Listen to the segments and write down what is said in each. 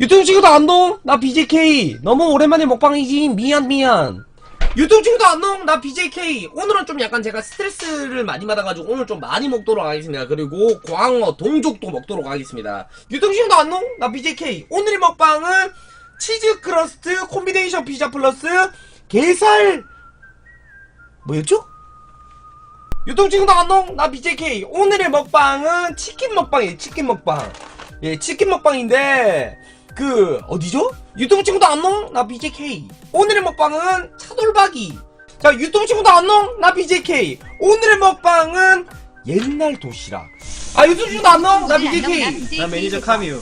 유튜브 친구도 안녕 나 BJK 너무 오랜만에 먹방이지. 미안 미안. 유튜브 친구도 안녕 나 BJK 오늘은 좀 약간 제가 스트레스를 많이 받아가지고 오늘 좀 많이 먹도록 하겠습니다. 그리고 광어 동족도 먹도록 하겠습니다. 유튜브 친구도 안녕 나 BJK 오늘의 먹방은 치즈 크러스트 콤비네이션 피자 플러스 게살 뭐였죠? 유튜브 친구도 안녕 나 BJK 오늘의 먹방은 치킨 먹방이에요 치킨 먹방. 예 치킨 먹방인데 그 어디죠? 유튜브 친구도 안녕 나 BJK 오늘의 먹방은 차돌박이. 자 유튜브 친구도 안녕 나 BJK 오늘의 먹방은 옛날 도시락. 아 유튜브 친구도 안녕 나 BJK 나 매니저 카미유.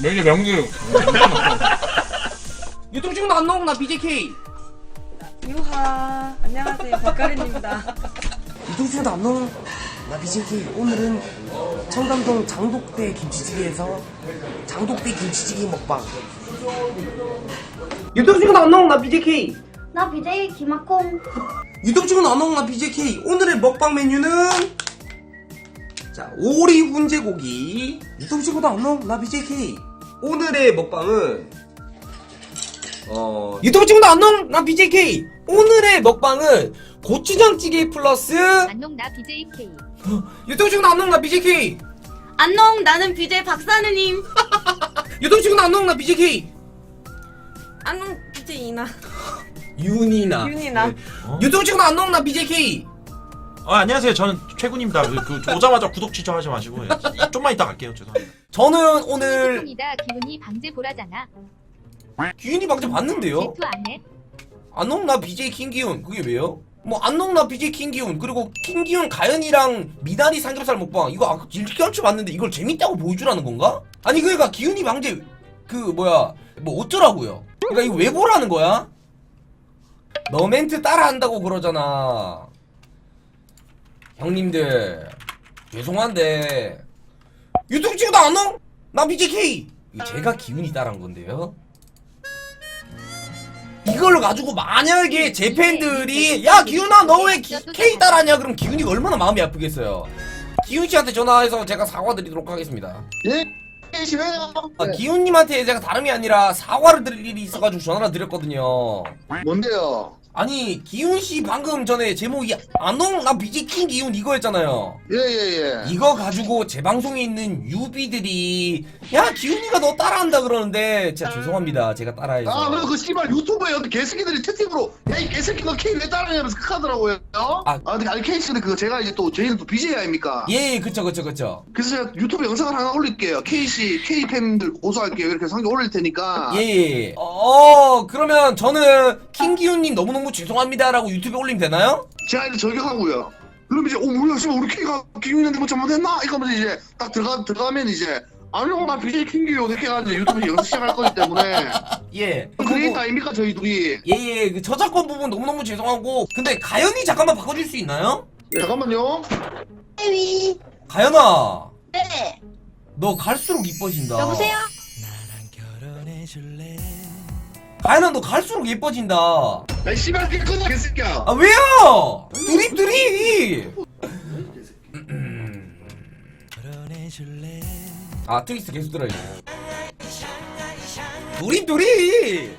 매니저 명수 유튜브 친구도 안녕 나 BJK 유하. 안녕하세요. 박가린입니다. 유튜브 친구도 안녕 나 BJK 오늘은 청담동 장독대 김치찌개에서 장독대 김치찌개 먹방. 유튜브 친구도 안녕 나 BJK 나 BJ 김학콩 유튜브 친구도 안녕 나 BJK 오늘의 먹방 메뉴는? 자 오리 훈제고기. 유튜브 친구도 안녕 나 BJK 오늘의 먹방은 어 유튜브 친구도 안녕 나 BJK 오늘의 먹방은 고추장찌개 플러스 안녕 나 BJK 유튜브 친구도 안녕 나 BJK 안녕 나는 BJ 박사느님 유튜브 친구도 안녕 나 BJK 안녕 BJ 이나 윤이나 윤이나 네. 유튜브 친구도 안녕 나 BJK 어, 안녕하세요. 저는 최군입니다. 그, 그 오자마자 구독 취소하지 마시고 예, 좀만 이따 갈게요. 죄송합니다. 저는 오늘 이다 기분이 방제 보라잖아 기훈이 방금 봤는데요 제투 안 해 안녕 나 BJ 킹기훈 그게 왜요? 뭐 안녕 나 BJ 킹기훈 그리고 킹기훈 가연이랑 미나리 삼겹살 먹방 이거 아까 일결치 봤는데 이걸 재밌다고 보여주라는 건가? 아니 그러니까 기훈이 방제 그 뭐야 뭐 어쩌라고요? 그러니까 이거 왜 보라는 거야? 너 멘트 따라한다고 그러잖아 형님들 죄송한데 유튜브 찍어도 안녕? 나 BJK 제가 기훈이 따라한 건데요 이걸 가지고 만약에 제 팬들이 야 기훈아 너 왜 K 따라하냐 그럼 기훈이가 얼마나 마음이 아프겠어요 기훈 씨한테 전화해서 제가 사과드리도록 하겠습니다 예? 싫어요. 아, 기훈님한테 제가 다름이 아니라 사과를 드릴 일이 있어가지고 전화를 드렸거든요. 뭔데요? 아니 기훈 씨 방금 전에 제목이 안녕 나 BJ킹 기훈 이거였잖아요. 예예예. 이거 가지고 제 방송에 있는 유비들이 야 기훈이가 너 따라한다 그러는데 진짜 죄송합니다. 제가 따라해서. 아 그래서 그 씨발 유튜브에 어떤 개새끼들이 채팅으로 야이 개새끼 너 K 왜 따라하냐면서 극하더라고요. 아. 아, 근데 아니 K 씨는 그 제가 이제 또 저희는 또 BJ 아닙니까? 예 그쵸 그쵸 그쵸. 그래서 제가 유튜브 영상을 하나 올릴게요. K 씨 K 팬들 고소할게요. 이렇게 상기 올릴 테니까. 예, 예. 어, 그러면 저는 킹기훈님 너무너무 죄송합니다라고 유튜브에 올리면 되나요? 제가 이제 저격하고요 그럼 이제 어 뭐야 씨발 우리 K가 김윤현한테 뭐 잘못했나? 이거 면 이제 딱 들어가 들어가면 이제 아니요 나 BJ 킹기요 이렇게 해가지고 유튜브 영상 시작할 거기 때문에 예. 크리에이터 아닙니까 저희 둘이 예, 예. 그 저작권 부분 너무너무 죄송하고. 근데 가연이 잠깐만 바꿔줄 수 있나요? 예, 잠깐만요 혜위 가연아, 네 너 갈수록 이뻐진다. 여보세요? 가연아, 너 갈수록 예뻐진다. 야 씨발 개꺼져 개새끼야 아, 왜요? 둘이, 둘이! 아, 트위스트 계속 들어야지. 둘이, 둘이!